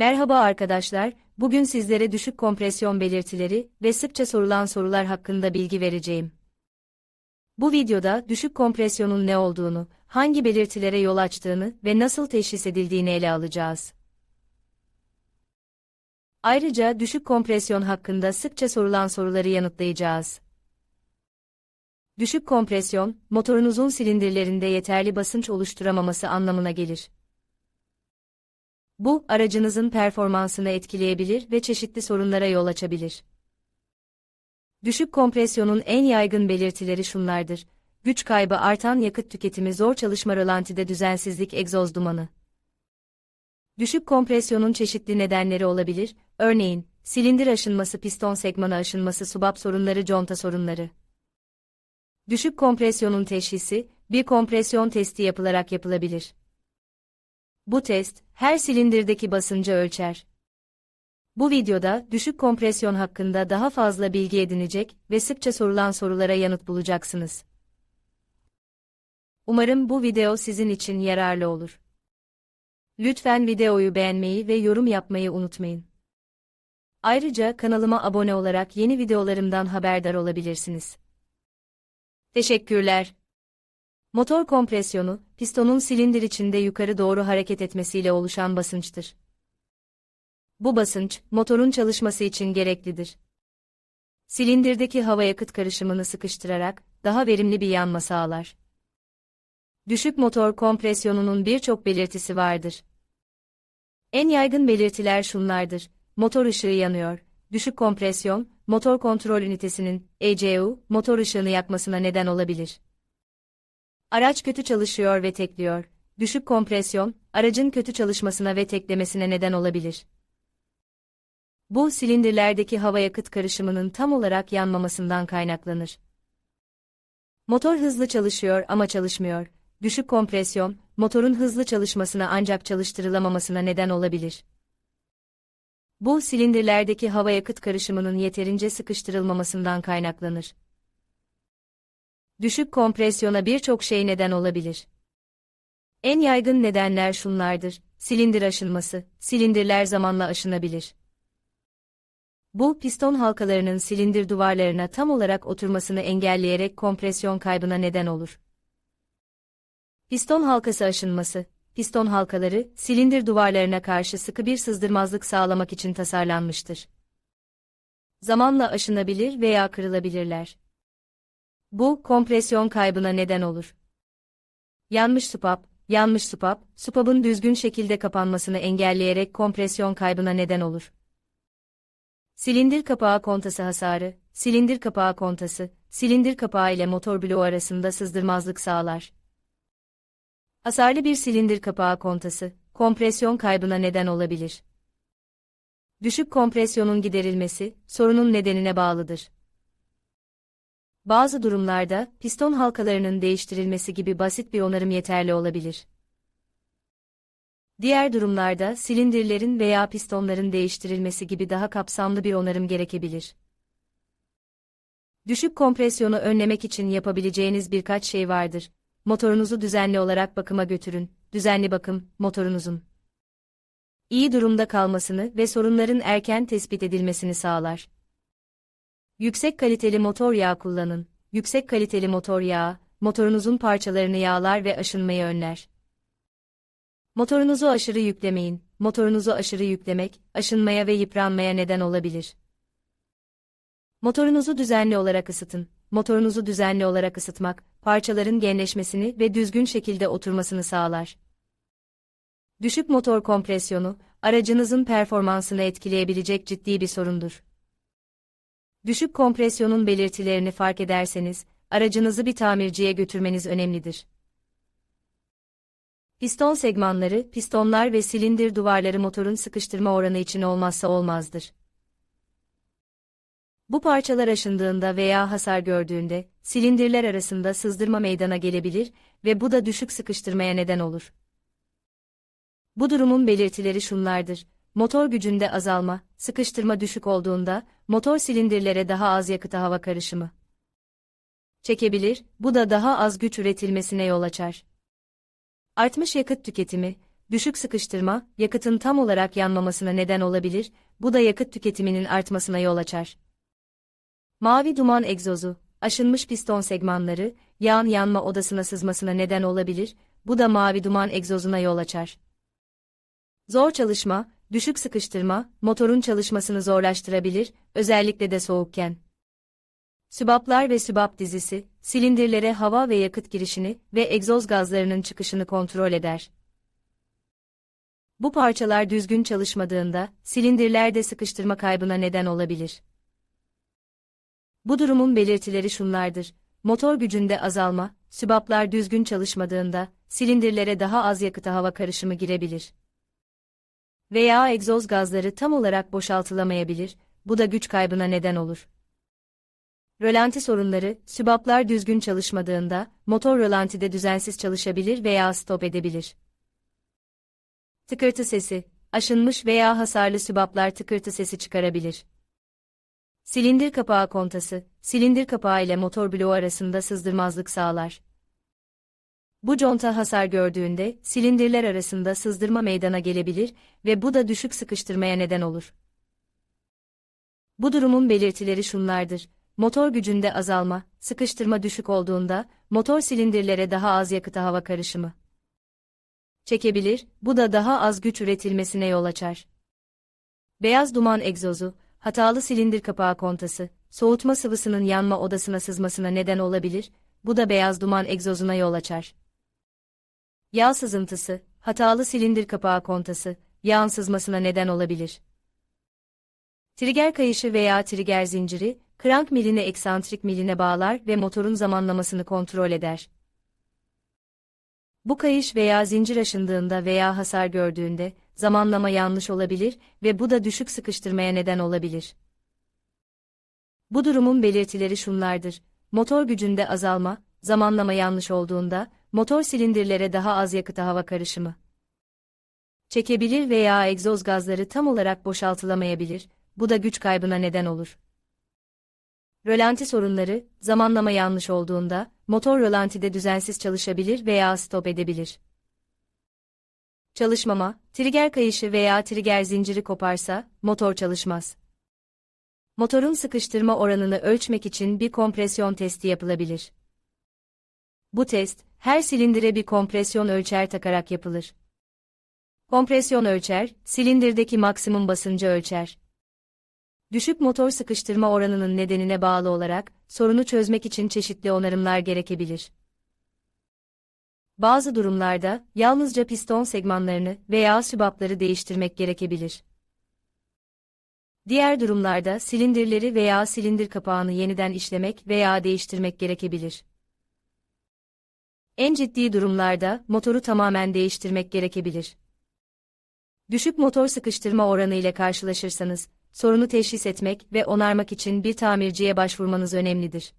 Merhaba arkadaşlar, bugün sizlere düşük kompresyon belirtileri ve sıkça sorulan sorular hakkında bilgi vereceğim. Bu videoda düşük kompresyonun ne olduğunu, hangi belirtilere yol açtığını ve nasıl teşhis edildiğini ele alacağız. Ayrıca düşük kompresyon hakkında sıkça sorulan soruları yanıtlayacağız. Düşük kompresyon, motorunuzun silindirlerinde yeterli basınç oluşturamaması anlamına gelir. Bu, aracınızın performansını etkileyebilir ve çeşitli sorunlara yol açabilir. Düşük kompresyonun en yaygın belirtileri şunlardır. Güç kaybı artan yakıt tüketimi zor çalışma rölantide düzensizlik egzoz dumanı. Düşük kompresyonun çeşitli nedenleri olabilir, örneğin, silindir aşınması piston segmanı aşınması subap sorunları conta sorunları. Düşük kompresyonun teşhisi, bir kompresyon testi yapılarak yapılabilir. Bu test, her silindirdeki basıncı ölçer. Bu videoda düşük kompresyon hakkında daha fazla bilgi edinecek ve sıkça sorulan sorulara yanıt bulacaksınız. Umarım bu video sizin için yararlı olur. Lütfen videoyu beğenmeyi ve yorum yapmayı unutmayın. Ayrıca kanalıma abone olarak yeni videolarımdan haberdar olabilirsiniz. Teşekkürler. Motor kompresyonu, pistonun silindir içinde yukarı doğru hareket etmesiyle oluşan basınçtır. Bu basınç, motorun çalışması için gereklidir. Silindirdeki hava yakıt karışımını sıkıştırarak, daha verimli bir yanma sağlar. Düşük motor kompresyonunun birçok belirtisi vardır. En yaygın belirtiler şunlardır. Motor ışığı yanıyor. Düşük kompresyon, motor kontrol ünitesinin, ECU, motor ışığını yakmasına neden olabilir. Araç kötü çalışıyor ve tekliyor. Düşük kompresyon, aracın kötü çalışmasına ve teklemesine neden olabilir. Bu silindirlerdeki hava yakıt karışımının tam olarak yanmamasından kaynaklanır. Motor hızlı çalışıyor ama çalışmıyor. Düşük kompresyon, motorun hızlı çalışmasına ancak çalıştırılamamasına neden olabilir. Bu silindirlerdeki hava yakıt karışımının yeterince sıkıştırılmamasından kaynaklanır. Düşük kompresyona birçok şey neden olabilir. En yaygın nedenler şunlardır. Silindir aşınması, silindirler zamanla aşınabilir. Bu, piston halkalarının silindir duvarlarına tam olarak oturmasını engelleyerek kompresyon kaybına neden olur. Piston halkası aşınması, piston halkaları, silindir duvarlarına karşı sıkı bir sızdırmazlık sağlamak için tasarlanmıştır. Zamanla aşınabilir veya kırılabilirler. Bu, kompresyon kaybına neden olur. Yanmış supap, yanmış supap, supapın düzgün şekilde kapanmasını engelleyerek kompresyon kaybına neden olur. Silindir kapağı kontası hasarı, silindir kapağı kontası, silindir kapağı ile motor bloğu arasında sızdırmazlık sağlar. Hasarlı bir silindir kapağı kontası, kompresyon kaybına neden olabilir. Düşük kompresyonun giderilmesi, sorunun nedenine bağlıdır. Bazı durumlarda, piston halkalarının değiştirilmesi gibi basit bir onarım yeterli olabilir. Diğer durumlarda, silindirlerin veya pistonların değiştirilmesi gibi daha kapsamlı bir onarım gerekebilir. Düşük kompresyonu önlemek için yapabileceğiniz birkaç şey vardır. Motorunuzu düzenli olarak bakıma götürün. Düzenli bakım, motorunuzun iyi durumda kalmasını ve sorunların erken tespit edilmesini sağlar. Yüksek kaliteli motor yağı kullanın. Yüksek kaliteli motor yağı, motorunuzun parçalarını yağlar ve aşınmayı önler. Motorunuzu aşırı yüklemeyin. Motorunuzu aşırı yüklemek, aşınmaya ve yıpranmaya neden olabilir. Motorunuzu düzenli olarak ısıtın. Motorunuzu düzenli olarak ısıtmak, parçaların genleşmesini ve düzgün şekilde oturmasını sağlar. Düşük motor kompresyonu, aracınızın performansını etkileyebilecek ciddi bir sorundur. Düşük kompresyonun belirtilerini fark ederseniz, aracınızı bir tamirciye götürmeniz önemlidir. Piston segmanları, pistonlar ve silindir duvarları motorun sıkıştırma oranı için olmazsa olmazdır. Bu parçalar aşındığında veya hasar gördüğünde, silindirler arasında sızdırma meydana gelebilir ve bu da düşük sıkıştırmaya neden olur. Bu durumun belirtileri şunlardır. Motor gücünde azalma, sıkıştırma düşük olduğunda, motor silindirlere daha az yakıta hava karışımı çekebilir, bu da daha az güç üretilmesine yol açar. Artmış yakıt tüketimi, düşük sıkıştırma, yakıtın tam olarak yanmamasına neden olabilir, bu da yakıt tüketiminin artmasına yol açar. Mavi duman egzozu, aşınmış piston segmanları, yağın yanma odasına sızmasına neden olabilir, bu da mavi duman egzozuna yol açar. Zor çalışma, düşük sıkıştırma, motorun çalışmasını zorlaştırabilir, özellikle de soğukken. Sübaplar ve sübap dizisi, silindirlere hava ve yakıt girişini ve egzoz gazlarının çıkışını kontrol eder. Bu parçalar düzgün çalışmadığında, silindirlerde sıkıştırma kaybına neden olabilir. Bu durumun belirtileri şunlardır. Motor gücünde azalma, sübaplar düzgün çalışmadığında, silindirlere daha az yakıta hava karışımı girebilir. Veya egzoz gazları tam olarak boşaltılamayabilir, bu da güç kaybına neden olur. Rölanti sorunları, sübaplar düzgün çalışmadığında, motor rölantide düzensiz çalışabilir veya stop edebilir. Tıkırtı sesi, aşınmış veya hasarlı sübaplar tıkırtı sesi çıkarabilir. Silindir kapağı kontası, silindir kapağı ile motor bloğu arasında sızdırmazlık sağlar. Bu conta hasar gördüğünde, silindirler arasında sızdırma meydana gelebilir ve bu da düşük sıkıştırmaya neden olur. Bu durumun belirtileri şunlardır. Motor gücünde azalma, sıkıştırma düşük olduğunda, motor silindirlere daha az yakıta hava karışımı çekebilir, bu da daha az güç üretilmesine yol açar. Beyaz duman egzozu, hatalı silindir kapağı kontası, soğutma sıvısının yanma odasına sızmasına neden olabilir, bu da beyaz duman egzozuna yol açar. Yağ sızıntısı, hatalı silindir kapağı kontası, yağın sızmasına neden olabilir. Trigger kayışı veya trigger zinciri, krank miline eksantrik miline bağlar ve motorun zamanlamasını kontrol eder. Bu kayış veya zincir aşındığında veya hasar gördüğünde, zamanlama yanlış olabilir ve bu da düşük sıkıştırmaya neden olabilir. Bu durumun belirtileri şunlardır. Motor gücünde azalma, zamanlama yanlış olduğunda, motor silindirlere daha az yakıta hava karışımı çekebilir veya egzoz gazları tam olarak boşaltılamayabilir, bu da güç kaybına neden olur. Rölanti sorunları, zamanlama yanlış olduğunda, motor rölantide düzensiz çalışabilir veya stop edebilir. Çalışmama, trigger kayışı veya trigger zinciri koparsa, motor çalışmaz. Motorun sıkıştırma oranını ölçmek için bir kompresyon testi yapılabilir. Bu test, her silindire bir kompresyon ölçer takarak yapılır. Kompresyon ölçer, silindirdeki maksimum basıncı ölçer. Düşük motor sıkıştırma oranının nedenine bağlı olarak, sorunu çözmek için çeşitli onarımlar gerekebilir. Bazı durumlarda, yalnızca piston segmanlarını veya sübapları değiştirmek gerekebilir. Diğer durumlarda silindirleri veya silindir kapağını yeniden işlemek veya değiştirmek gerekebilir. En ciddi durumlarda motoru tamamen değiştirmek gerekebilir. Düşük motor sıkıştırma oranı ile karşılaşırsanız, sorunu teşhis etmek ve onarmak için bir tamirciye başvurmanız önemlidir.